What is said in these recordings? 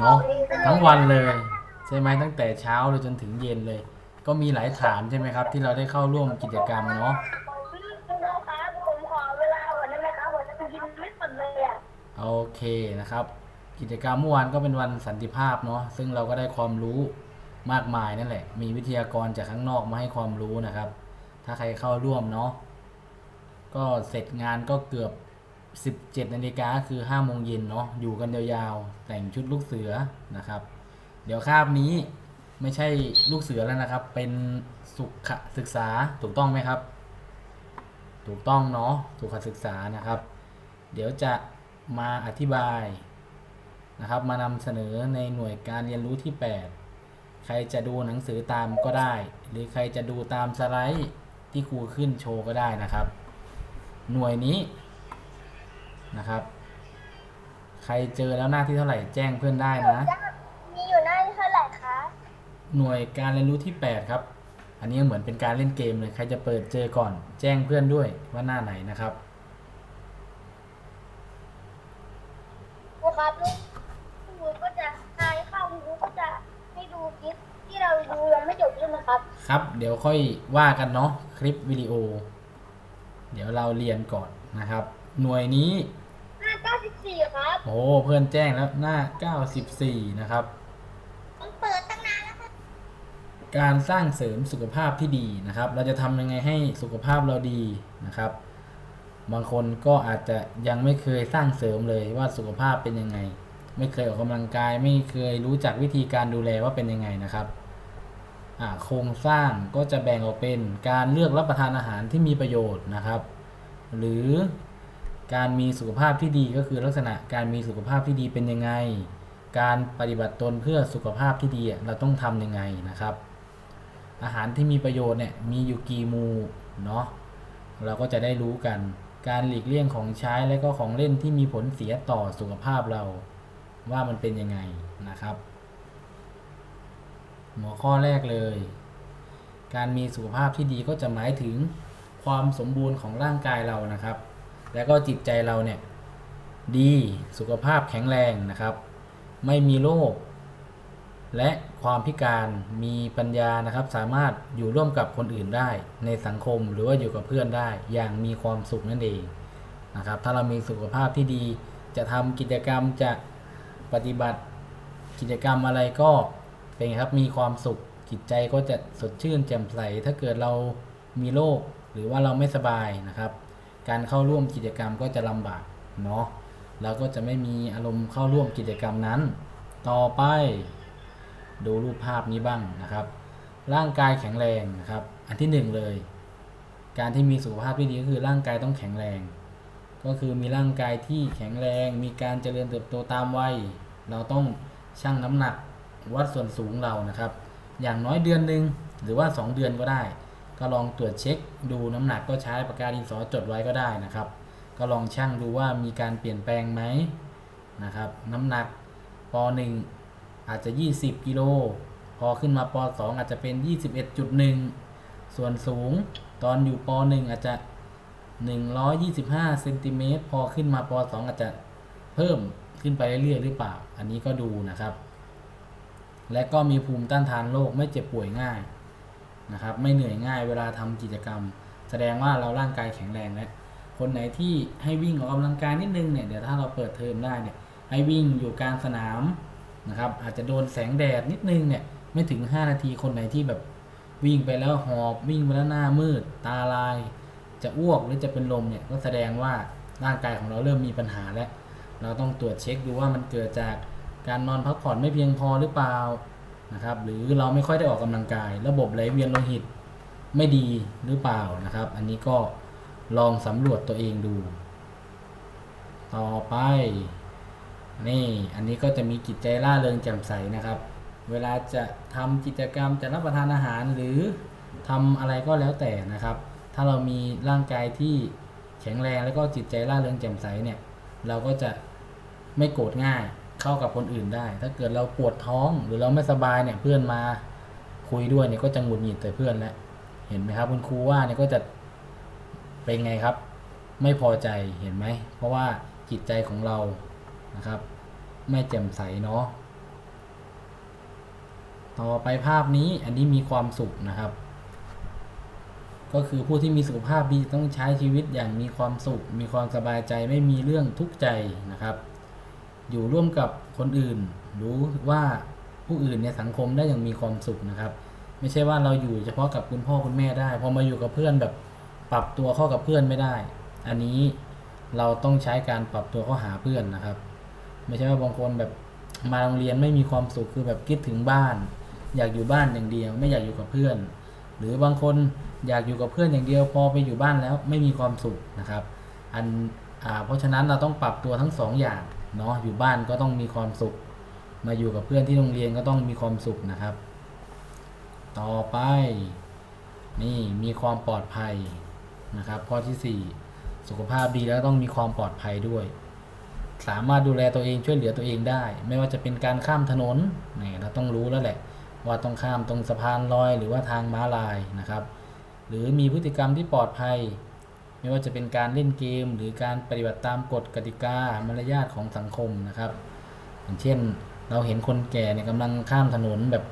เนาะทั้งวันเลยใช่ไหมตั้งแต่เช้าเลยจนถึงเย็นเลย ก็มีหลายฐานใช่ไหมครับ ที่เราได้เข้าร่วมกิจกรรมเนาะครับผมขอเวลาวันนั้นนะครับวันนั้นกินไม่หมดเลยอะโอเคนะครับ กิจกรรมเมื่อวานก็เป็นวันสันติภาพเนาะซึ่งเราก็ได้ความรู้มากมายนั่นแหละ มีวิทยากรจากข้างนอกมาให้ความรู้นะครับ ถ้าใครเข้าร่วมเนาะก็เสร็จงานก็เกือบ 17นาฬิกาคือ5โมงเย็นเนาะอยู่กันยาวๆ แต่งชุดลูกเสือนะครับ เดี๋ยวคาบนี้ไม่ใช่ลูกเสือแล้วนะครับ เป็นสุขศึกษาถูกต้องไหมครับ ถูกต้องเนาะสุขศึกษานะครับ เดี๋ยวจะมาอธิบายนะครับ มานำเสนอในหน่วยการเรียนรู้ที่ 8 ใครจะดูหนังสือตามก็ได้ หรือใครจะดูตามสไลด์ที่ครูขึ้นโชว์ก็ได้นะครับ หน่วยนี้ นะครับ ใครเจอแล้วหน้าที่เท่าไหร่แจ้งเพื่อนได้นะ มีอยู่หน้าที่เท่าไหร่คะหน่วยการเรียนรู้ที่ 8 ครับ อันนี้เหมือนเป็นการเล่นเกมเลยใครจะเปิดเจอก่อนแจ้งเพื่อนด้วยว่าหน้าไหนนะครับครูครับลูกครูก็จะทายเข้าครูก็จะให้ดูคลิปที่เราดูยังไม่จบใช่ไหมครับ ครับ เดี๋ยวค่อยว่ากันเนาะคลิปวิดีโอ เดี๋ยวเราเรียนก่อนนะครับ หน่วยนี้ หน้า94ครับ โอ้โหเพื่อนแจ้งแล้วหน้า94นะครับมันเปิดตั้งนานแล้วครับ การสร้างเสริมสุขภาพที่ดีนะครับ เราจะทำยังไงให้สุขภาพเราดีนะครับ บางคนก็อาจจะยังไม่เคยสร้างเสริมเลยว่าสุขภาพเป็นยังไง ไม่เคยออกกำลังกาย ไม่เคยรู้จักวิธีการดูแลว่าเป็นยังไงนะครับอ่าโครงสร้างก็จะแบ่งออกเป็นการเลือกรับประทานอาหารที่มีประโยชน์นะครับ หรือ การมีสุขภาพที่ดีก็คือลักษณะการมีสุขภาพที่ดีเป็นยังไง การปฏิบัติตนเพื่อสุขภาพที่ดีเราต้องทำยังไงนะครับ อาหารที่มีประโยชน์เนี่ยมีอยู่กี่มูเนาะเราก็จะได้รู้กัน การหลีกเลี่ยงของใช้และก็ของเล่นที่มีผลเสียต่อสุขภาพเราว่ามันเป็นยังไงนะครับ หัวข้อแรกเลย การมีสุขภาพที่ดีก็จะหมายถึงความสมบูรณ์ของร่างกายเรานะครับ แล้วก็จิตใจเราเนี่ยดีสุขภาพแข็งแรงนะครับ ไม่มีโรคและความพิการมีปัญญานะครับ สามารถอยู่ร่วมกับคนอื่นได้ ในสังคมหรือว่าอยู่กับเพื่อนได้ อย่างมีความสุขนั่นเองนะครับ ถ้าเรามีสุขภาพที่ดี จะทำกิจกรรมจะปฏิบัติกิจกรรมอะไรก็เป็นครับมีความสุขจิตใจก็จะสดชื่นแจ่มใส ถ้าเกิดเรามีโรคหรือว่าเราไม่สบายนะครับ การเข้าร่วมกิจกรรมก็จะลำบากเนาะเราก็จะไม่มีอารมณ์เข้าร่วมกิจกรรมนั้น ต่อไป ดูรูปภาพนี้บ้างนะครับ ร่างกายแข็งแรงนะครับ อันที่หนึ่งเลย การที่มีสุขภาพที่ดีก็คือร่างกายต้องแข็งแรง ก็คือมีร่างกายที่แข็งแรง มีการเจริญเติบโตตามวัย เราต้องชั่งน้ำหนักวัดส่วนสูงเรานะครับ อย่างน้อยเดือนหนึ่งหรือว่า 2 เดือนก็ได้ ก็ลองตรวจเช็คดูน้ำหนักก็ใช้ปากกาดินสอจดไว้ก็ได้นะครับ ก็ลองชั่งดูว่ามีการเปลี่ยนแปลงไหมนะครับ น้ำหนักป .1 อาจจะ 20กิโลพอขึ้นมาป .2 อาจจะเป็น 21.1 ส่วนสูงตอนอยู่ป .1 อาจจะ 125เซนติเมตรพอขึ้นมาป .2 อาจจะเพิ่มขึ้นไปเรื่อยๆหรือเปล่า อันนี้ก็ดูนะครับ และก็มีภูมิต้านทานโรคไม่เจ็บป่วยง่าย นะครับไม่เหนื่อยง่ายเวลาทำกิจกรรม แสดงว่าเราร่างกายแข็งแรงแล้วคนไหนที่ให้วิ่งออกกำลังกายนิดนึงเนี่ยเดี๋ยวถ้าเราเปิดเทอมได้เนี่ยให้วิ่งอยู่กลางสนามนะครับอาจจะโดนแสงแดดนิดนึงเนี่ยไม่ถึง 5 นาทีคนไหนที่แบบวิ่งไปแล้วหอบวิ่งไปแล้วหน้ามืด ตาลาย จะอ้วกหรือจะเป็นลมเนี่ยก็แสดงว่าร่างกายของเราเริ่มมีปัญหาแล้ว เราต้องตรวจเช็คดูว่ามันเกิดจากการนอนพักผ่อนไม่เพียงพอหรือเปล่า นะครับ หรือเราไม่ค่อยได้ออกกำลังกาย ระบบไหลเวียนโลหิตไม่ดีหรือเปล่านะครับ อันนี้ก็ลองสำรวจตัวเองดู ต่อไป นี่ อันนี้ก็จะมีจิตใจล่าเริงแจ่มใสนะครับ เวลาจะทำกิจกรรมจะรับประทานอาหารหรือทำอะไรก็แล้วแต่นะครับ ถ้าเรามีร่างกายที่แข็งแรงแล้วก็จิตใจล่าเริงแจ่มใสเนี่ย เราก็จะไม่โกรธง่าย เข้ากับคนอื่นได้ ถ้าเกิดเราปวดท้องหรือเราไม่สบายเนี่ยเพื่อนมาคุยด้วยเนี่ยก็จะหงุดหงิดแต่เพื่อนแล้วเห็นไหมครับคุณครูว่าเนี่ยก็จะเป็นไงครับ ไม่พอใจเห็นไหม เพราะว่าจิตใจของเรานะครับ ไม่แจ่มใสเนาะต่อไปภาพนี้อันนี้มีความสุขนะครับ ก็คือผู้ที่มีสุขภาพดีต้องใช้ชีวิตอย่างมีความสุข มีความสบายใจไม่มีเรื่องทุกข์ใจนะครับ อยู่ร่วมกับคนอื่น รู้ว่าผู้อื่นในสังคมได้อย่างมีความสุขนะครับ ไม่ใช่ว่าเราอยู่เฉพาะกับคุณพ่อคุณแม่ได้ พอมาอยู่กับเพื่อนแบบปรับตัวเข้ากับเพื่อนไม่ได้ อันนี้เราต้องใช้การปรับตัวเข้าหาเพื่อนนะครับ ไม่ใช่ว่าบางคนแบบมาโรงเรียนไม่มีความสุขคือแบบคิดถึงบ้าน อยากอยู่บ้านอย่างเดียว ไม่อยากอยู่กับเพื่อน หรือบางคนอยากอยู่กับเพื่อนอย่างเดียว พอไปอยู่บ้านแล้วไม่มีความสุขนะครับ อันอเพราะฉะนั้นเราต้องปรับตัวทั้งสองอย่าง เนาะอยู่บ้านก็ต้องมีความสุข มาอยู่กับเพื่อนที่โรงเรียนก็ต้องมีความสุขนะครับ ต่อไป นี่มีความปลอดภัยนะครับข้อที่สี่สุขภาพดีแล้วต้องมีความปลอดภัยด้วย สามารถดูแลตัวเองช่วยเหลือตัวเองได้ ไม่ว่าจะเป็นการข้ามถนนนี่เราต้องรู้แล้วแหละ ว่าต้องข้ามตรงสะพานลอยหรือว่าทางม้าลายนะครับ หรือมีพฤติกรรมที่ปลอดภัย ไม่ว่าจะเป็นการเล่นเกม หรือการปฏิบัติตามกฎกติกามารยาทของสังคมนะครับอย่างเช่นเราเห็นคนแก่เนี่ยกำลังข้ามถนนแบบ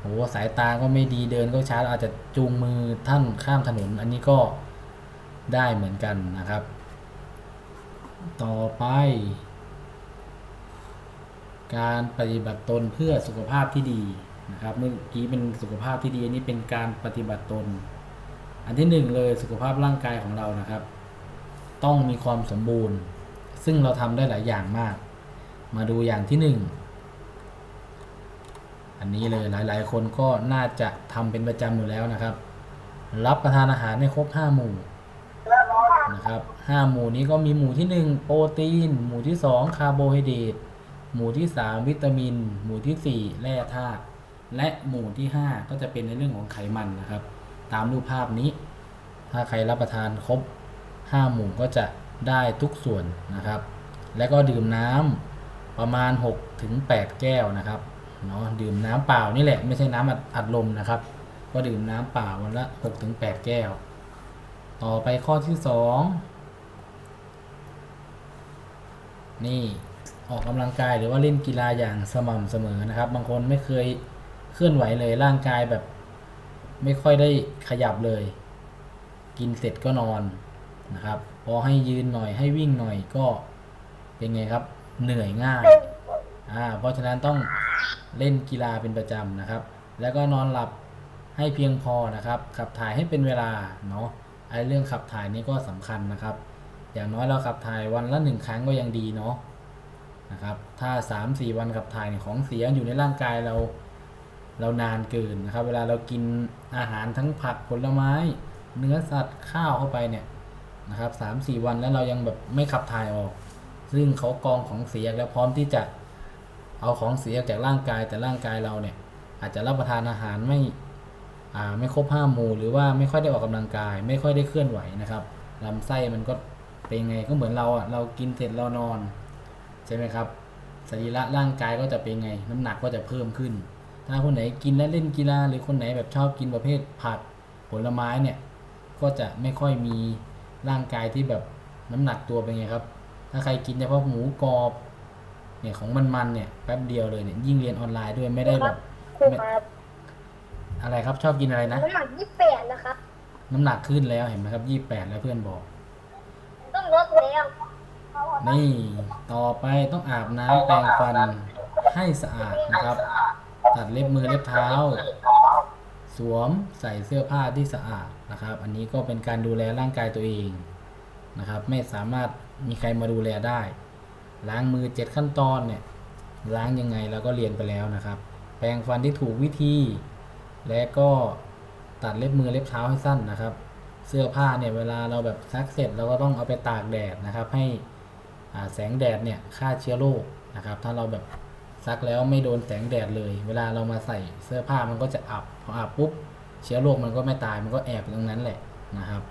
โหสายตาก็ไม่ดีเดินก็ช้าเราอาจจะจูงมือท่านข้ามถนน อันนี้ก็ได้เหมือนกันนะครับ ต่อไป การปฏิบัติตนเพื่อสุขภาพที่ดีนะครับ เมื่อกี้เป็นสุขภาพที่ดีอันนี้เป็นการปฏิบัติตน อันที่หนึ่งเลยสุขภาพร่างกายของเรานะครับ ต้องมีความสมบูรณ์ ซึ่งเราทำได้หลายอย่างมาก มาดูอย่างที่หนึ่งอันนี้เลยหลาย ๆ คนก็น่าจะทำเป็นประจำอยู่แล้วนะครับ รับประทานอาหารให้ครบห้าหมู่นะครับห้าหมู่นี้ก็มีหมู่ที่หนึ่งโปรตีน หมู่ที่สองคาร์โบไฮเดรตหมู่ที่สามวิตามิน หมู่ที่สี่แร่ธาตุและหมู่ที่ห้าก็จะเป็นในเรื่องของไขมันนะครับ ตามรูปภาพนี้ ถ้าใครรับประทานครบ5หมู่ก็จะได้ทุกส่วนนะครับ แล้วก็ดื่มน้ำประมาณ6ถึง8แก้วนะครับเนาะดื่มน้ำเปล่านี่แหละไม่ใช่น้ำอัดอัดลมนะครับ ก็ดื่มน้ำเปล่าวันละ6ถึง8แก้ว ต่อไปข้อที่ 2 นี่ออกกำลังกายหรือว่าเล่นกีฬาอย่างสม่ำเสมอนะครับ บางคนไม่เคยเคลื่อนไหวเลยร่างกายแบบ ไม่ค่อยได้ขยับเลย กินเสร็จก็นอนนะครับ พอให้ยืนหน่อยให้วิ่งหน่อยก็เป็นไงครับ เหนื่อยง่ายอ่าเพราะฉะนั้นต้องเล่นกีฬาเป็นประจำนะครับ แล้วก็นอนหลับให้เพียงพอนะครับ ขับถ่ายให้เป็นเวลาเนาะไอ้เรื่องขับถ่ายนี่ก็สำคัญนะครับ อย่างน้อยเราขับถ่ายวันละหนึ่งครั้งก็ยังดีเนาะนะครับ ถ้าสามสี่วันขับถ่ายเนี่ยของเสียอยู่ในร่างกายเรา เรานานเกินนะครับ เวลาเรากินอาหารทั้งผักผลไม้ เนื้อสัตว์ข้าวเข้าไปเนี่ยนะครับสามสี่วันแล้วเรายังแบบไม่ขับถ่ายออก ซึ่งเขากองของเสียแล้วพร้อมที่จะเอาของเสียจากร่างกายแต่ร่างกายเราเนี่ย อาจจะรับประทานอาหารไม่อ่าไม่ครบห้าหมู่หรือว่าไม่ค่อยได้ออกกำลังกาย ไม่ค่อยได้เคลื่อนไหวนะครับลำไส้มันก็เป็นไงก็เหมือนเราอะเรากินเสร็จเรานอนใช่ไหมครับสรีระร่างกายก็จะเป็นไง น้ำหนักก็จะเพิ่มขึ้น ถ้าคนไหนกินและเล่นกีฬาหรือคนไหนแบบชอบกินประเภทผักผลไม้เนี่ย ก็จะไม่ค่อยมีร่างกายที่แบบน้ำหนักตัวเป็นไงครับ ถ้าใครกินเฉพาะหมูกรอบเนี่ยของมันๆเนี่ยแป๊บเดียวเลยเนี่ยยิ่งเรียนออนไลน์ด้วยไม่ได้แบบครูครับอะไรครับชอบกินอะไรนะ น้ำหนักยี่สิบแปดแล้วครับ น้ำหนักขึ้นแล้วเห็นไหมครับยี่แปดแล้วเพื่อนบอก ต้องลดแล้วนี่ต่อไปต้องอาบน้ำแปรงฟันให้สะอาดนะครับ ตัดเล็บมือเล็บเท้า สวมใส่เสื้อผ้าที่สะอาดนะครับ อันนี้ก็เป็นการดูแลร่างกายตัวเองนะครับ ไม่สามารถมีใครมาดูแลได้ ล้างมือเจ็ดขั้นตอนเนี่ยล้างยังไงเราก็เรียนไปแล้วนะครับ แปรงฟันที่ถูกวิธี และก็ตัดเล็บมือเล็บเท้าให้สั้นนะครับ เสื้อผ้าเนี่ยเวลาเราแบบซักเสร็จเราก็ต้องเอาไปตากแดดนะครับ ให้แสงแดดเนี่ยฆ่าเชื้อโรคนะครับ ถ้าเราแบบ ซักแล้วไม่โดนแสงแดดเลย เวลาเรามาใส่เสื้อผ้ามันก็จะอับพออับปุ๊บเชื้อโรคมันก็ไม่ตายมันก็แอบตรงนั้นแหละนะครับ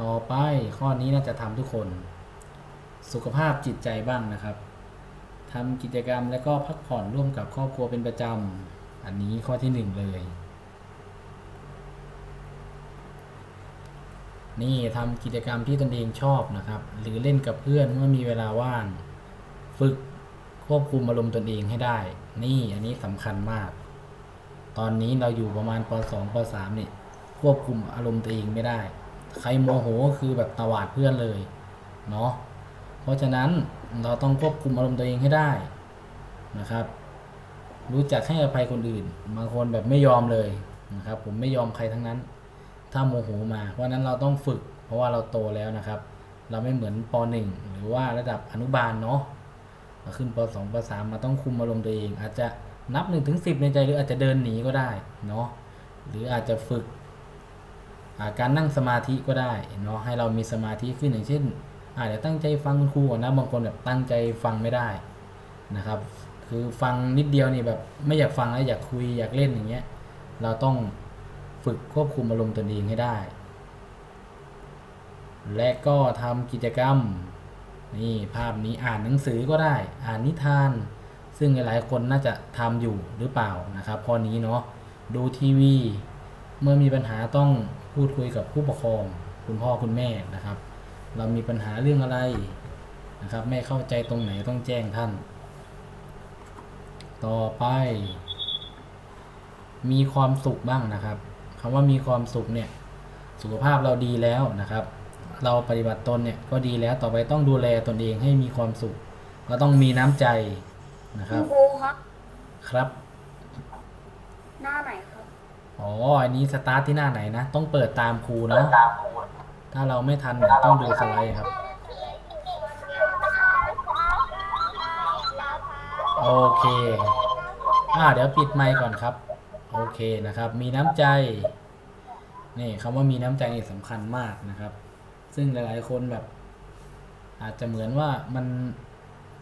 ต่อไปข้อนี้น่าจะทำทุกคน สุขภาพจิตใจบ้างนะครับทำกิจกรรมและก็พักผ่อนร่วมกับครอบครัวเป็นประจำอันนี้ข้อที่หนึ่งเลย นี่ทำกิจกรรมที่ตนเองชอบนะครับ หรือเล่นกับเพื่อนเมื่อมีเวลาว่าง ฝึก ควบคุมอารมณ์ตนเองให้ได้ นี่อันนี้สำคัญมาก ตอนนี้เราอยู่ประมาณป .2 ป .3 นี่ควบคุมอารมณ์ตัวเองไม่ได้ ใครโมโหก็คือแบบตวาดเพื่อนเลย เนาะ เพราะฉะนั้นเราต้องควบคุมอารมณ์ตัวเองให้ได้นะครับ รู้จักให้อภัยคนอื่น บางคนแบบไม่ยอมเลยนะครับ ผมไม่ยอมใครทั้งนั้น ถ้าโมโหมา เพราะนั้นเราต้องฝึก เพราะว่าเราโตแล้วนะครับ เราไม่เหมือนป .1 หรือว่าระดับอนุบาลเนาะ ขึ้นป .2 ป .3 มาต้องคุมอารมณ์ตัวเอง อาจจะนับ1ถึง10ในใจหรืออาจจะเดินหนีก็ได้เนาะหรืออาจจะฝึกาการนั่งสมาธิก็ได้เนาะให้เรามีสมาธิขึ้นอย่างเช่นอาจจะตั้งใจฟังคุณครูก่อนนะบางคนแบบตั้งใจฟังไม่ได้นะครับ คือฟังนิดเดียวนี่แบบไม่อยากฟังแล้วอยากคุยอยากเล่นอย่างเงี้ยเราต้องฝึกควบคุมอารมณ์ตนเองให้ได้ และก็ทำกิจกรรม นี่ภาพนี้อ่านหนังสือก็ได้ อ่านนิทาน ซึ่งหลายคนน่าจะทำอยู่หรือเปล่านะครับข้อนี้เนาะดูทีวี เมื่อมีปัญหาต้องพูดคุยกับผู้ปกครอง คุณพ่อคุณแม่นะครับ เรามีปัญหาเรื่องอะไรนะครับ ไม่เข้าใจตรงไหนต้องแจ้งท่าน ต่อไป มีความสุขบ้างนะครับคำว่ามีความสุขเนี่ย สุขภาพเราดีแล้วนะครับ เราปฏิบัติตนเนี่ยก็ดีแล้วต่อไปต้องดูแลตนเองให้มีความสุข ก็ต้องมีน้ำใจนะคคุรัณบครูครับ ครับ หน้าไหนครับ อ๋อ อันนี้สตาร์ทที่หน้าไหนนะ ต้องเปิดตามครูเนาะถ้าเราไม่ทันเนี่ยต้องดูสไลด์ครับ โอเค อ่า เดี๋ยวปิดไมค์ก่อนครับ โอเคนะครับ มีน้ำใจ นี่คำว่ามีน้ำใจนี่สำคัญมากนะครับ ซึ่งหลาย ๆ คนแบบ อาจจะเหมือนว่ามัน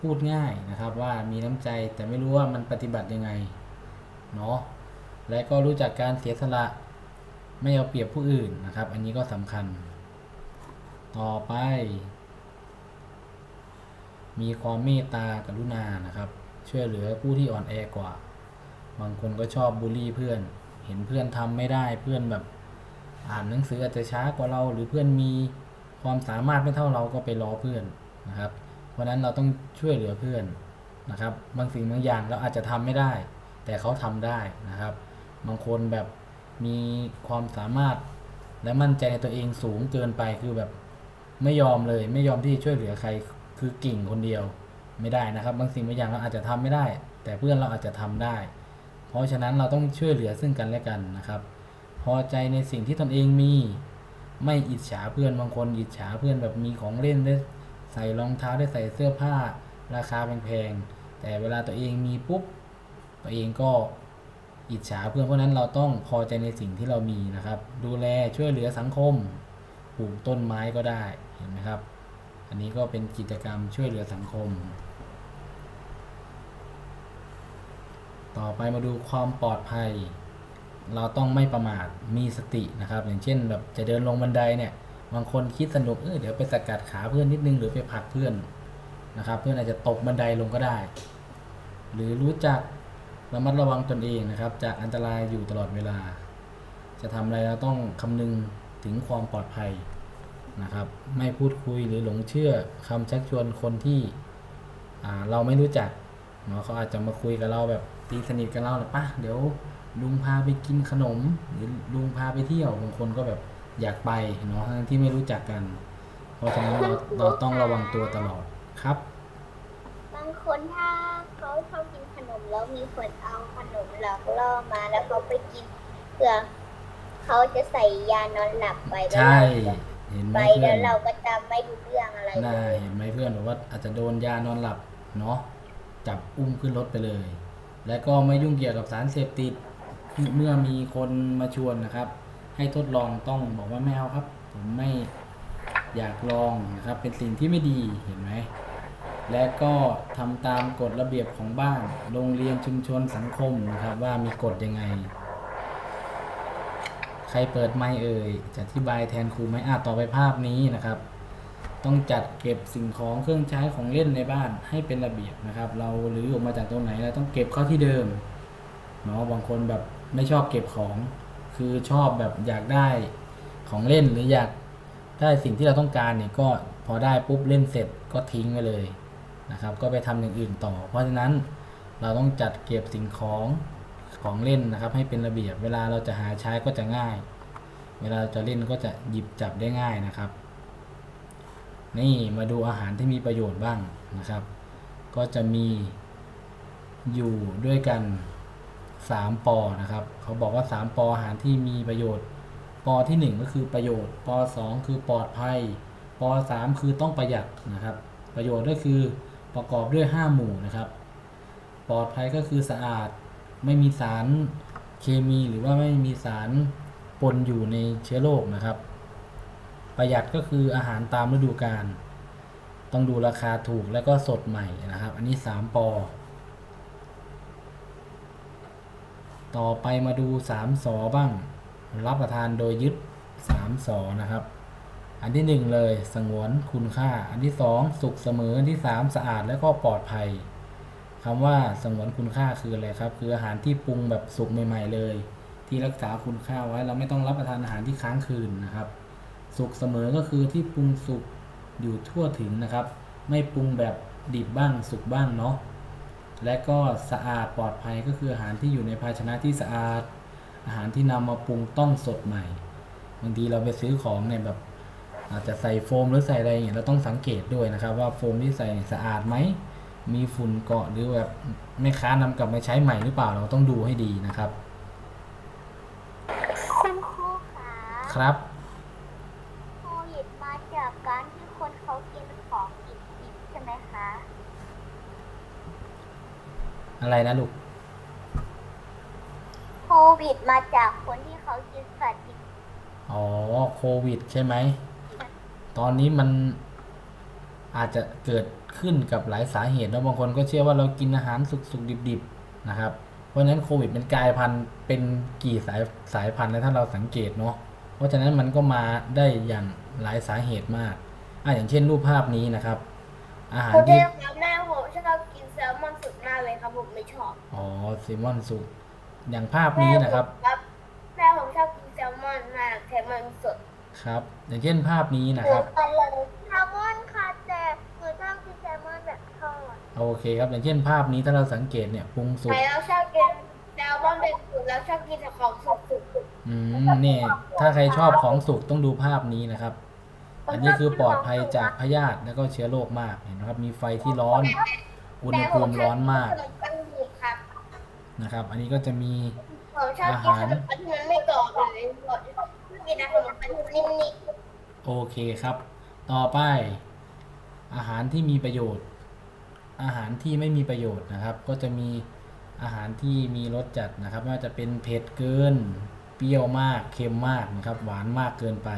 พูดง่ายนะครับ ว่ามีน้ำใจแต่ไม่รู้ว่ามันปฏิบัติยังไงเนาะและก็รู้จักการเสียสละไม่เอาเปรียบผู้อื่นนะครับ อันนี้ก็สำคัญ ต่อไป มีความเมตตากรุณานะครับ ช่วยเหลือผู้ที่อ่อนแอกว่า บางคนก็ชอบบูลลี่เพื่อน เห็นเพื่อนทำไม่ได้เพื่อนแบบอ่านหนังสืออาจจะช้ากว่าเรา หรือเพื่อนมี ความสามารถไม่เท่าเราก็ไปล้อเพื่อนนะครับ เพราะฉะนั้นเราต้องช่วยเหลือเพื่อนนะครับ บางสิ่งบางอย่างเราอาจจะทำไม่ได้ แต่เขาทำได้นะครับ บางคนแบบมีความสามารถและมั่นใจในตัวเองสูงเกินไปคือแบบไม่ยอมเลยไม่ยอมที่ช่วยเหลือใครคือกิ่งคนเดียวไม่ได้นะครับ บางสิ่งบางอย่างเราอาจจะทำไม่ได้ แต่เพื่อนเราอาจจะทำได้ เพราะฉะนั้นเราต้องช่วยเหลือซึ่งกันและกันนะครับ พอใจในสิ่งที่ตนเองมี ไม่อิจฉาเพื่อนบางคนอิจฉาเพื่อนแบบมีของเล่นได้ใส่รองเท้าได้ใส่เสื้อผ้า ราคาแพงๆแต่เวลาตัวเองมีปุ๊บตัวเองก็อิจฉาเพื่อนเพราะนั้นเราต้องพอใจในสิ่งที่เรามีนะครับ ดูแลช่วยเหลือสังคมปลูกต้นไม้ก็ได้เห็นไหมครับ อันนี้ก็เป็นกิจกรรมช่วยเหลือสังคม ต่อไปมาดูความปลอดภัย เราต้องไม่ประมาทมีสตินะครับ อย่างเช่นแบบจะเดินลงบันไดเนี่ย บางคนคิดสนุกเออเดี๋ยวไปสกัดขาเพื่อนนิดนึงหรือไปผลักเพื่อนนะครับ เพื่อนอาจจะตกบันไดลงก็ได้ หรือรู้จักระมัดระวังตนเองนะครับ จากอันตรายอยู่ตลอดเวลา จะทำอะไรเราต้องคำนึงถึงความปลอดภัยนะครับ ไม่พูดคุยหรือหลงเชื่อคำชักชวนคนที่เราไม่รู้จักเนาะเขาอาจจะมาคุยกับเราแบบตีสนิทกับเราหรือปะเดี๋ยว ลุงพาไปกินขนม หรือลุงพาไปเที่ยวบางคนก็แบบอยากไปเนาะทั้งที่ไม่รู้จักกัน เพราะฉะนั้นเราเราต้องระวังตัวตลอดครับ บางคนถ้าเขาชอบกินขนมแล้วมีคนเอาขนมหลอกล่อมาแล้วเขาไปกินเพื่อเขาจะใส่ยานอนหลับไปแล้วใช่เราเห็นไหมไปเพื่อแล้วนเราก็จะไม่รู้เรื่องอะไรเลได้ยเห็นไหมเพื่อนบอกว่าอาจจะโดนยานอนหลับเนาะจับอุ้มขึ้นรถไปเลย และก็ไม่ยุ่งเกี่ยวกับสารเสพติด เมื่อมีคนมาชวนนะครับ ให้ทดลองต้องบอกว่าไม่เอาครับ ผมไม่อยากลองนะครับ เป็นสิ่งที่ไม่ดีเห็นไหมและก็ทำตามกฎระเบียบของบ้านโรงเรียนชุมชนสังคมนะครับ ว่ามีกฎยังไง ใครเปิดไมค์เอ่ยจะอธิบายแทนครูไหมอะต่อไปภาพนี้นะครับ ต้องจัดเก็บสิ่งของเครื่องใช้ของเล่นในบ้านให้เป็นระเบียบนะครับ เราหรือออกมาจากตรงไหนเราต้องเก็บเข้าที่เดิมเนาะบางคนแบบ ไม่ชอบเก็บของ คือชอบแบบอยากได้ของเล่นหรืออยากได้สิ่งที่เราต้องการเนี่ยก็พอได้ปุ๊บเล่นเสร็จก็ทิ้งไปเลยนะครับ ก็ไปทำอย่างอื่นต่อ เพราะฉะนั้นเราต้องจัดเก็บสิ่งของของเล่นนะครับ ให้เป็นระเบียบ เวลาเราจะหาใช้ก็จะง่าย เวลาจะเล่นก็จะหยิบจับได้ง่ายนะครับ นี่มาดูอาหารที่มีประโยชน์บ้างนะครับ ก็จะมีอยู่ด้วยกัน 3ปอนะครับ เขาบอกว่า 3ปออาหารที่มีประโยชน์ปอทีหนึ่1 ก็คือประโยชน์ปอ2คือปลอดภัยปอ3คือต้องประหยัดนะครับ ประโยชน์ก็คือประกอบด้วย 5 หมู่นะครับ ปลอดภัยก็คือสะอาดไม่มีสารเคมีหรือว่าไม่มีสารปนอยู่ในเชื้อโรคนะครับ ประหยัดก็คืออาหารตามฤดูกาลต้องดูราคาถูกและก็สดใหม่นะครับ อันนี้ 3ปอ ต่อไปมาดู3สอบ้าง รับประทานโดยยึด3สอนะครับ อันที่ 1 เลยสงวนคุณค่า อันที่ 2 สุขเสมอ อันที่ 3 สะอาดและก็ปลอดภัยคำว่าสงวนคุณค่าคืออะไรครับ คืออาหารที่ปรุงแบบสุกใหม่ ๆ เลย ที่รักษาคุณค่าไว้เราไม่ต้องรับประทานอาหารที่ค้างคืนนะครับ สุกเสมอก็คือที่ปรุงสุกอยู่ทั่วถึงนะครับ ไม่ปรุงแบบดิบบ้างสุกบ้างเนาะ และก็สะอาดปลอดภัยก็คืออาหารที่อยู่ในภาชนะที่สะอาด อาหารที่นำมาปรุงต้องสดใหม่ บางทีเราไปซื้อของเนี่ยแบบอาจจะใส่โฟมหรือใส่อะไรอย่างเงี้ยเราต้องสังเกตด้วยนะครับ ว่าโฟมที่ใส่สะอาดไหมมีฝุ่นเกาะหรือแบบแม่ค้านำกลับมาใช้ใหม่หรือเปล่าเราต้องดูให้ดีนะครับ คุณครูคะครับ โควิดมาจากการที่คนเขากินของดิบๆใช่ไหมคะ อะไรนะลูก โควิดมาจากคนที่เขากินสัตว์ดิบอ๋อ โควิด ใช่ไหม ตอนนี้มันอาจจะเกิดขึ้นกับหลายสาเหตุแล้วบางคนก็เชื่อว่าเรากินอาหารสุกๆดิบๆนะครับ เพราะฉะนั้นโควิดเป็นกลายพันธุ์เป็นกี่สายสายพันธุ์แล้วถ้าเราสังเกตเนาะ เพราะฉะนั้นมันก็มาได้อย่างหลายสาเหตุมากอะอย่างเช่นรูปภาพนี้นะครับ อาหารคุณที่แม่ครับากเลยครับผมไม่ชอบอ๋อซีมอนสุกอย่างภาพนี้นะครับ แม่ผมแม่ผมชอบกินแซลมอนมากแซลมอนสดครับ อย่างเช่นภาพนี้นะเหคมืรัอบนกันเลยแซลมอนค่ะแต่หนูชอบกินแซลมอนแบบทอดโอเคครับ อย่างเช่นภาพนี้ถ้าเราสังเกตเนี่ยปรุงสุก ใครเราชอบกินแซลมอนเป็นสุดแล้วชอบกินแต่ของสุกสุกอืมเนี่ยถ้าใครชอบของสุกต้องดูภาพนี้นะครับ อันนี้คือปลอดภัยจากพยาธิแล้วก็เชื้อโรคมากเห็นไหมครับ มีไฟที่ร้อน อุณหภูมิร้อนมากขนมปังดิบครับนะครับ อันนี้ก็จะมีผมชอบกินขนมปังที่มันไม่กรอบเลยผมชอบกินขนมปังที่มันนิ่มโอเคครับ ต่อไป อาหารที่มีประโยชน์ อาหารที่ไม่มีประโยชน์นะครับ ก็จะมีอาหารที่มีรสจัดนะครับไม่ว่าจะเป็นเผ็ดเกิน เปรี้ยวมาก เค็มมากนะครับ หวานมากเกินไป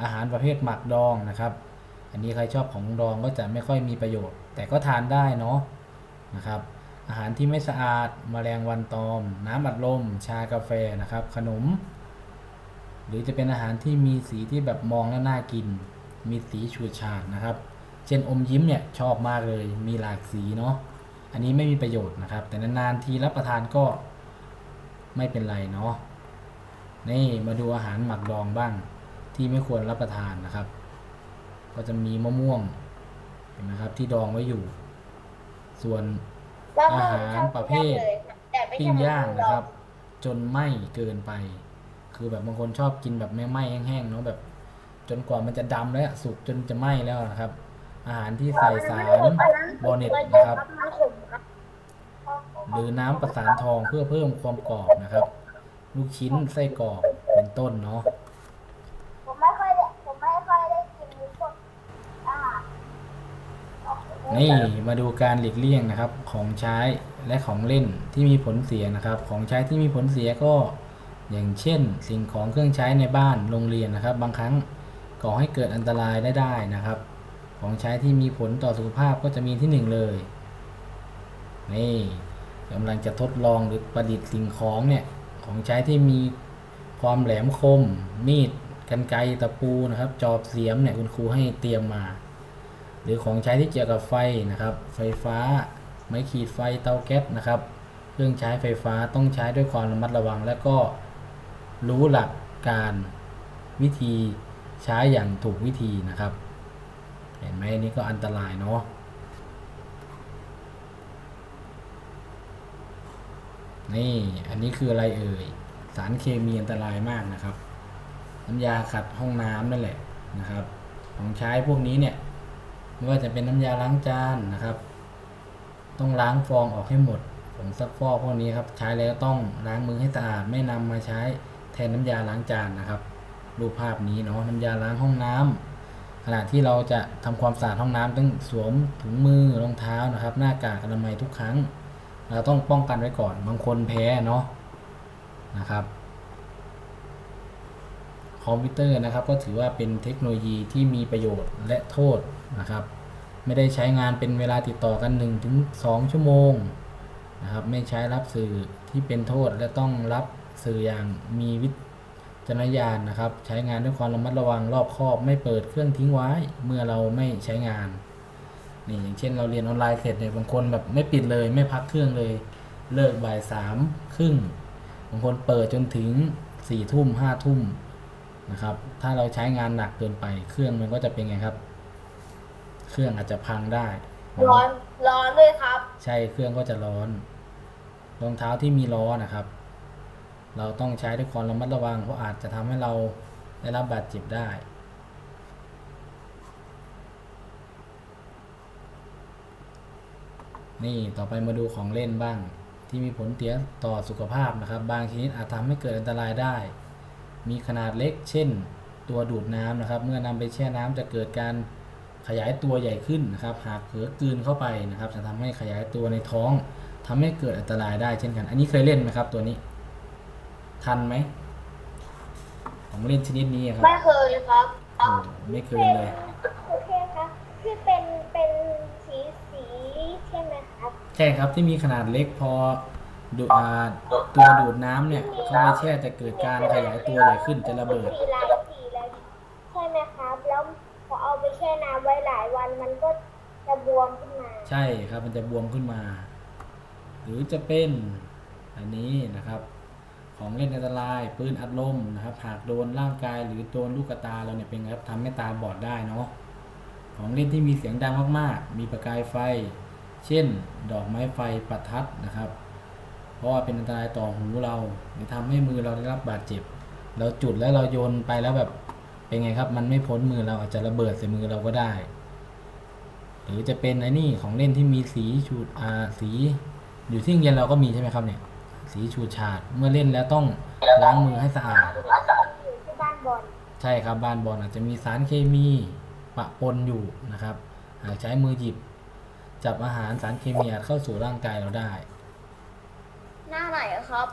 อาหารประเภทหมักดองนะครับ อันนี้ใครชอบของดองก็จะไม่ค่อยมีประโยชน์ แต่ก็ทานได้เนาะนะครับ อาหารที่ไม่สะอาดมแมลงวันตอม น้ำอัดลม ชากาแฟนะครับ ขนม หรือจะเป็นอาหารที่มีสีที่แบบมองแล้วน่ากิน มีสีฉูดฉาดนะครับ เช่นอมยิ้มเนี่ยชอบมากเลยมีหลากสีเนาะอันนี้ไม่มีประโยชน์นะครับ แต่นานๆทีรับประทานก็ไม่เป็นไรเนาะนี่มาดูอาหารหมักดองบ้างที่ไม่ควรรับประทานนะครับ ก็จะมีมะม่วง เห็นไหมครับ ที่ดองไว้อยู่ ส่วนๆแล้วผมอาหารชอบประเภทกินได้เลยแต่ไม่ปิ้งใช่ย่างมะม่วนะครับ จนไหม้เกินไป คือแบบบางคนชอบกินแบบไม่ไหม้แห้งๆเนาะแบบ จนกว่ามันจะดำแล้วอะสุกจนจะไหม้แล้วนะครับ อาหารที่ใส่สารบอเน็ตนะครับมันขมครับหรือน้ำประสานทองเพื่อเพิ่มความกรอบนะครับ ลูกชิ้นไส้กรอกเป็นต้นเนาะ ผมไม่ค่อยได้ผมไม่ค่อยได้กินพวกอาหาร นี่มาดูการหลีกเลี่ยงนะครับของใช้และของเล่นที่มีผลเสียนะครับ ของใช้ที่มีผลเสียก็ อย่างเช่น สิ่งของเครื่องใช้ในบ้านโรงเรียนนะครับ บางครั้งก่อให้เกิดอันตรายได้ได้นะครับ ของใช้ที่มีผลต่อสุขภาพก็จะมีที่หนึ่งเลย นี่กำลังจะทดลองหรือประดิษฐ์สิ่งของเนี่ยของใช้ที่มีความแหลมคม มีดกันไกรตะปูนะครับ จอบเสียมเนี่ยคุณครูให้เตรียมมา หรือของใช้ที่เกี่ยวกับไฟนะครับ ไฟฟ้า ไม้ขีดไฟเตาแก๊สนะครับ เครื่องใช้ไฟฟ้าต้องใช้ด้วยความระมัดระวัง และก็รู้หลักการวิธีใช้อย่างถูกวิธีนะครับ เห็นไหมอันนี้ก็อันตรายเนาะนี่อันนี้คืออะไรเอ่ยสารเคมีอันตรายมากนะครับ น้ำยาขัดห้องน้ำนั่นแหละนะครับ ของใช้พวกนี้เนี่ย ไม่ว่าจะเป็นน้ำยาล้างจานนะครับ ต้องล้างฟองออกให้หมดผงซักฟอกพวกนี้ครับใช้แล้วต้องล้างมือให้สะอาดไม่นำมาใช้แทนน้ำยาล้างจานนะครับ รูปภาพนี้เนาะน้ำยาล้างห้องน้ำขณะที่เราจะทำความสะอาดห้องน้ำต้องสวมถุงมือรองเท้านะครับ หน้ากากอนามัยทุกครั้ง เราต้องป้องกันไว้ก่อนบางคนแพ้เนาะนะครับคอมพิวเตอร์นะครับก็ถือว่าเป็นเทคโนโลยีที่มีประโยชน์และโทษ นะครับ ไม่ได้ใช้งานเป็นเวลาติดต่อกัน1ถึง2ชั่วโมงนะครับ ไม่ใช้รับสื่อที่เป็นโทษและต้องรับสื่ออย่างมีวิจารณญาณนะครับ ใช้งานด้วยความระมัดระวังรอบคอบ ไม่เปิดเครื่องทิ้งไว้เมื่อเราไม่ใช้งานนี่อย่างเช่นเราเรียนออนไลน์เสร็จเนี่ยบางคนแบบไม่ปิดเลย ไม่พักเครื่องเลยเลิกบ่ายสามครึ่งบางคนเปิดจนถึงสี่ทุ่มห้าทุ่มนะครับ ถ้าเราใช้งานหนักเกินไปเครื่องมันก็จะเป็นไงครับ เครื่องอาจจะพังได้ ร้อนร้อนด้วยครับ ใช่เครื่องก็จะร้อน รองเท้าที่มีล้อนะครับ เราต้องใช้ด้วยความระมัดระวังเพราะอาจจะทำให้เราได้รับบาดเจ็บได้ นี่ต่อไปมาดูของเล่นบ้าง ที่มีผลเสียต่อสุขภาพนะครับ บางชนิดอาจทำให้เกิดอันตรายได้ มีขนาดเล็ก เช่น ตัวดูดน้ำนะครับ เมื่อนำไปแช่น้ำจะเกิดการ ขยายตัวใหญ่ขึ้นนะครับ หากเผลอกลืนเข้าไปนะครับ จะทำให้ขยายตัวในท้องทำให้เกิดอันตรายได้เช่นกัน อันนี้เคยเล่นไหมครับตัวนี้ ทันไหมของเล่นชนิดนี้ครับ ไม่เคยครับโอ้ไม่เคยเลยโอเคครับที่เป็นเป็นสีสีใช่ไหมครับใช่ครับที่มีขนาดเล็กพอดูอ่าตัวดูดน้ำเนี่ยเข้าไปแช่จะเกิดการขยายตัวใหญ่ขึ้นจะระเบิด ไว้หลายวันมันก็จะบวมขึ้นมา ใช่ครับมันจะบวมขึ้นมา หรือจะเป็นอันนี้นะครับ ของเล่นอันตรายปืนอัดลมนะครับหากโดนร่างกายหรือโดนลูกตาเราเนี่ยเป็นครับทำให้ตาบอดได้เนาะของเล่นที่มีเสียงดังมากๆ มีประกายไฟ เช่น ดอกไม้ไฟประทัดนะครับ เพราะว่าเป็นอันตรายต่อหูเราหรือทำให้มือเราได้รับบาดเจ็บ เราจุดแล้วเราโยนไปแล้วแบบ เป็นไงครับ มันไม่พ้นมือเราอาจจะระเบิดใส่มือเราก็ได้ หรือจะเป็นไอ้นี่ของเล่นที่มีสีฉูดอ่าสี อยู่ที่โรงเรียนเราก็มีใช่ไหมครับเนี่ย สีฉูดฉาดเมื่อเล่นแล้วต้องล้างมือให้สะอาดอยู่ที่บ้านบอลใช่ครับบ้านบอลอาจจะมีสารเคมีปะปนอยู่นะครับหากใช้มือหยิบ จับอาหารสารเคมีอาจเข้าสู่ร่างกายเราได้ หน้าไหนครับ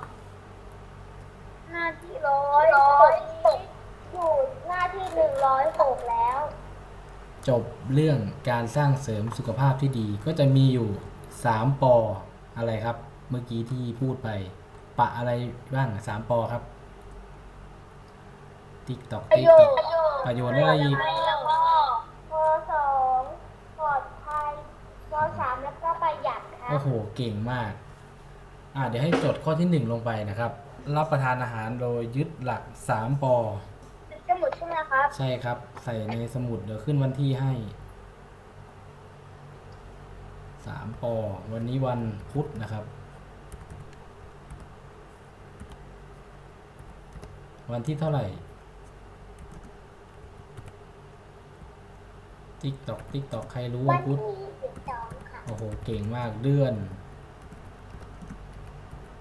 หน้าที่ร้อยร้อยหก อยู่หน้าที่หนึ่งร้อยหกแล้ว จบเรื่องการสร้างเสริมสุขภาพที่ดีก็จะมีอยู่ 3ปออะไรครับ เมื่อกี้ที่พูดไป ปะอะไรบ้างสามปอครับ ติ๊กตอกประติ๊กโยตอกชน์ประโยชน์อะไรอีก แล้วก็ปสองปลอดภัยปสามแล้วก็ประหยัดครับ โอ้โห เก่งมาก อ่าเดี๋ยวให้จดข้อที่ 1 ลงไปนะครับ รับประทานอาหารโดยยึดหลัก 3ปอสมุดใช่ไหม ครับ ใช่ครับ ใส่ในสมุดเดี๋ยวขึ้นวันที่ให้สามปอวันนี้วันพุธนะครับ วันที่เท่าไหร่ติ๊กตอกติ๊กตอกใครรู้วัวันนพุธที่สิบสองค่ะโอ้โห เก่งมากเดือน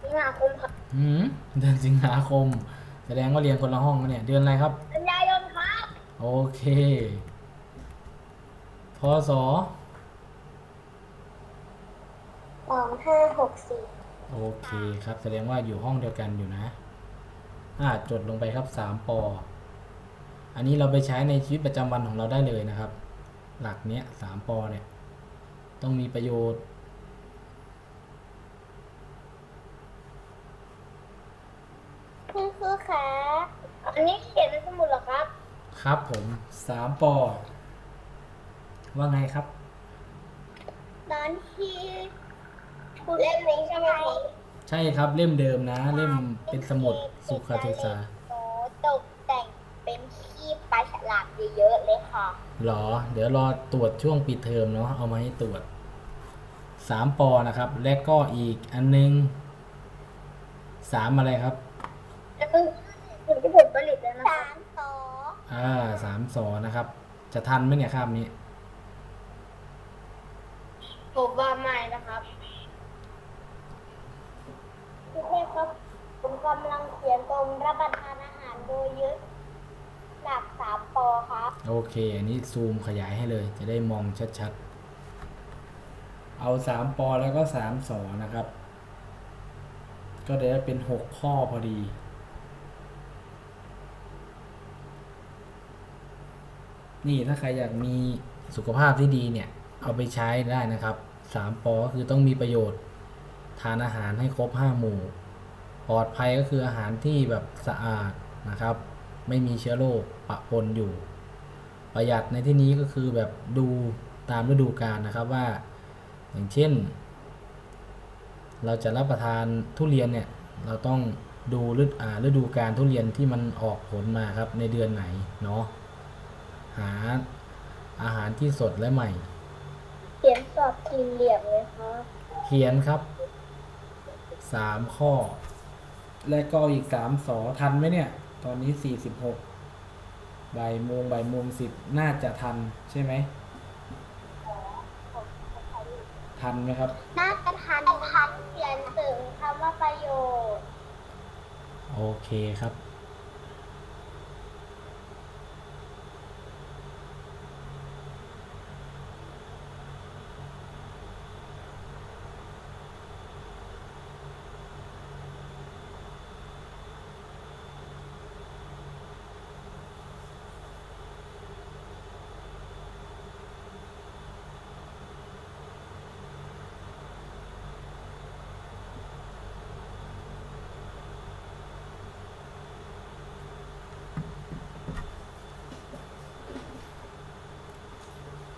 สิงหาคมครับหืมเดือนสิงหาคม แสดงว่าเรียนคนละห้องนะเนี่ย เดือนอะไรครับ กันยายนครับ โอเค พศสองห้าหกสี่โอเคครับ แสดงว่าอยู่ห้องเดียวกันอยู่นะ อ่าจดลงไปครับสามปอ อันนี้เราไปใช้ในชีวิตประจำวันของเราได้เลยนะครับ หลักเนี้ยสามปอเนี่ย ต้องมีประโยชน์ คุณครูคะ อันนี้เขียนในสมุดเหรอครับ ครับผมสามปอ ว่าไงครับ ตอนที่คุณเล่มนี้ใช่ไหมครับใช่ครับเล่มเดิมนะ เล่มเป็นสมุดสุขศึกษาโตตกแต่งเป็นขี้ปลาฉลามเยอะๆเลยค่ะหรอ เดี๋ยวรอตรวจช่วงปิดเทอมเนาะเอามาให้ตรวจสามปอนะครับ และก็อีกอันนึงสามอะไรครับ แล้วก็ถึงที่ผลผลิตแล้วนะค สา รับ มสอง อ่าสามสอนะครับ จะทันไหมเนี่ยคาบนี้ ผมว่าไม่นะครับพี่เทพครับ ผมกำลังเขียนกรมรับประทานอาหารโดยยึดหลักสามปอครับ โอเค อันนี้ซูมขยายให้เลย จะได้มองชัดๆ เอาสามปอแล้วก็สามสอนะครับ ก็ได้เป็นหกข้อพอดี นี่ถ้าใครอยากมีสุขภาพที่ดีเนี่ย เอาไปใช้ได้นะครับสามปอก็คือต้องมีประโยชน์ ทานอาหารให้ครบห้าหมู่ ปลอดภัยก็คืออาหารที่แบบสะอาดนะครับ ไม่มีเชื้อโรคปะปนอยู่ ประหยัดในที่นี้ก็คือแบบดูตามฤดูกาลนะครับว่า อย่างเช่น เราจะรับประทานทุเรียนเนี่ย เราต้องดูฤดูอ่าฤดูกาลทุเรียนที่มันออกผลมาครับในเดือนไหนเนาะ หาอาหารที่สดและใหม่ เขียนสอบสี่เหลี่ยมเลยครับ เขียนครับสามข้อ และก็อีกสามสอทันไหมเนี่ย ตอนนี้สี่สิบหกบ่ายโมงบ่ายโมงสิบน่าจะทันใช่ไหม ทันไหมครับ น่าจะทันทันเขียนถึงคำว่าประโยชน์ โอเคครับ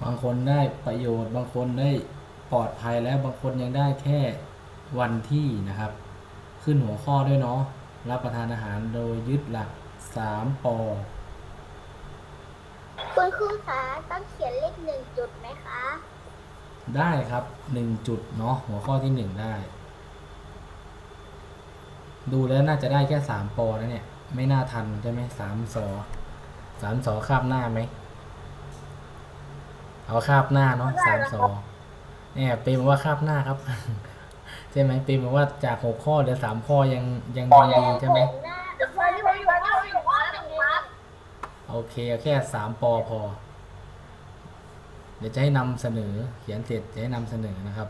บางคนได้ประโยชน์ บางคนได้ปลอดภัยแล้วบางคนยังได้แค่วันที่นะครับ ขึ้นหัวข้อด้วยเนาะรับประทานอาหารโดยยึดหลัก3ปอคุณครูคะต้องเขียนเลขหนึ่งจุดไหมคะ ได้ครับ1จุดเนาะหัวข้อที่1ได้ ดูแล้วน่าจะได้แค่3ปอแล้วเนี่ย ไม่น่าทันใช่ไหมสามสอสามสอคาบหน้าไหม เอาคาบหน้าเนาะสามสอเนี่ยเปรมบอกว่าคาบหน้าครับ ใช่ไหมเปรมบอกว่าจากหกข้อเหลือสามข้อยังยังยังดีใช่ไหมโอเคเอาแค่สามปอพอ เดี๋ยวจะให้นำเสนอ เขียนเสร็จจะให้นำเสนอนะครับ